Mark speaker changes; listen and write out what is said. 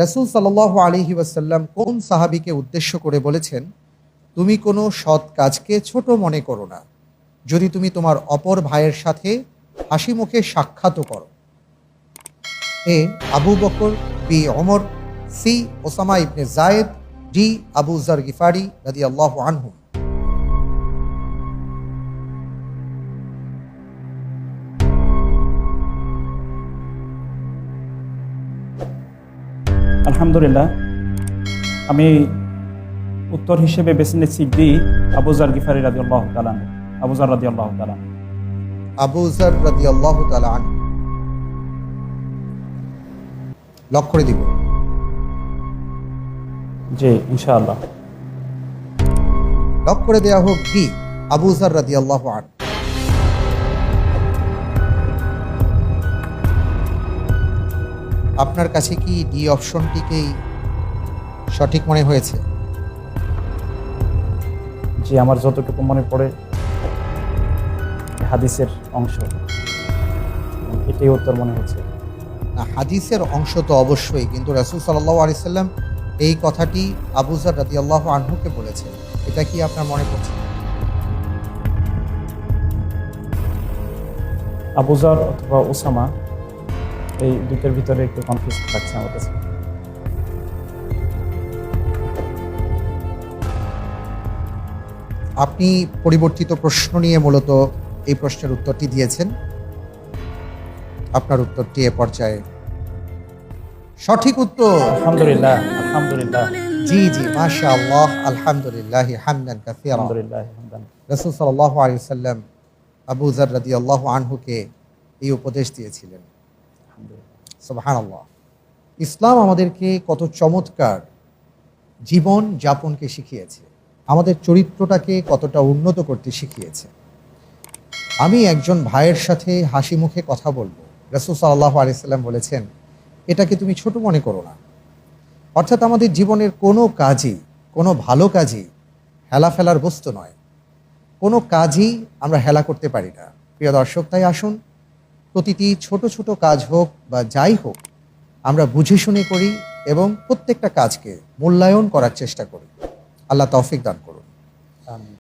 Speaker 1: রাসূল সাল আলী ওয়াসাল্লাম কোন সাহাবিকে উদ্দেশ্য করে বলেছেন, তুমি কোনো সৎ কাজকে ছোট মনে করো না। যদি তুমি তোমার অপর ভাইয়ের সাথে হাসি মুখে সাক্ষাৎ করো। A Abu Bakr, B Umar C Osama ibn Zayd, D Abu Dharr Ghifari রাদিয়াল্লাহু আনহু
Speaker 2: আলহামদুলিল্লাহ আমি উত্তর হিসেবে বেছে নিচ্ছি ডি আবুজার গিফারি রাদি আল্লাহ তালান আবুজার রাদি আল্লাহ তালান
Speaker 1: আবু জার রাদিয়াল্লাহু তাআলা আনহু। লক করে দিব।
Speaker 2: জি ইনশাআল্লাহ।
Speaker 1: লক করে দেয়া হোক বি আবু জার আল্লাহ আনহু। আপনার কাছে কি ডি অপশনটিকেই সঠিক মনে হয়েছে?
Speaker 2: যে আমার যতটুকু মনে পড়ে হাদিসের অংশ। এটাই উত্তর মনে হচ্ছে।
Speaker 1: না হাদিসের অংশ তো অবশ্যই কিন্তু রাসূল সাল্লাল্লাহু আলাইহি সাল্লাম এই কথাটি আবু জার রাদিয়াল্লাহু আনহুকে বলেছেন। এটা কি আপনার মনে পড়ছে?
Speaker 2: আবুজার অথবা ওসামা এই দুটোর ভিতরে একটু কনফিউজ লাগছে আমার কাছে।
Speaker 1: আপনি পরিবর্তিত প্রশ্ন নিয়ে মূলত এই প্রশ্নের উত্তরটি দিয়েছেন। আপনার উত্তরটি এ পর্যায়ে। সঠিক উত্তর।
Speaker 2: আলহামদুলিল্লাহ আলহামদুলিল্লাহ।
Speaker 1: জি জি মাশা আল্লাহ আলহামদুলিল্লাহ হামদান কাসীরা।
Speaker 2: আলহামদুলিল্লাহ হামদান।
Speaker 1: রাসূল সাল্লাল্লাহু আলাইহি সাল্লাম আবু জার রাদিয়াল্লাহু আনহুকে এই উপদেশ দিয়েছিলেন।
Speaker 2: আলহামদুলিল্লাহ।
Speaker 1: ইসলাম আমাদেরকে কত চমৎকার জীবন যাপনকে শিখিয়েছে। আমাদের চরিত্রটাকে কতটা উন্নত করতে শিখিয়েছে। আমি একজন ভাইয়ের সাথে হাসি মুখে কথা বলব। রসুল সাল্লাহ আলিয়াল্লাম বলেছেন, এটাকে তুমি ছোট মনে করো না। অর্থাৎ আমাদের জীবনের কোনো কাজই, কোনো ভালো কাজই হেলা ফেলার বস্তু নয়। কোনো কাজই আমরা হেলা করতে পারি না। প্রিয় দর্শক, তাই আসুন প্রতিটি ছোট ছোট কাজ হোক বা যাই হোক, আমরা বুঝে শুনে করি এবং প্রত্যেকটা কাজকে মূল্যায়ন করার চেষ্টা করি। আল্লাহ তৌফিক দান করুন।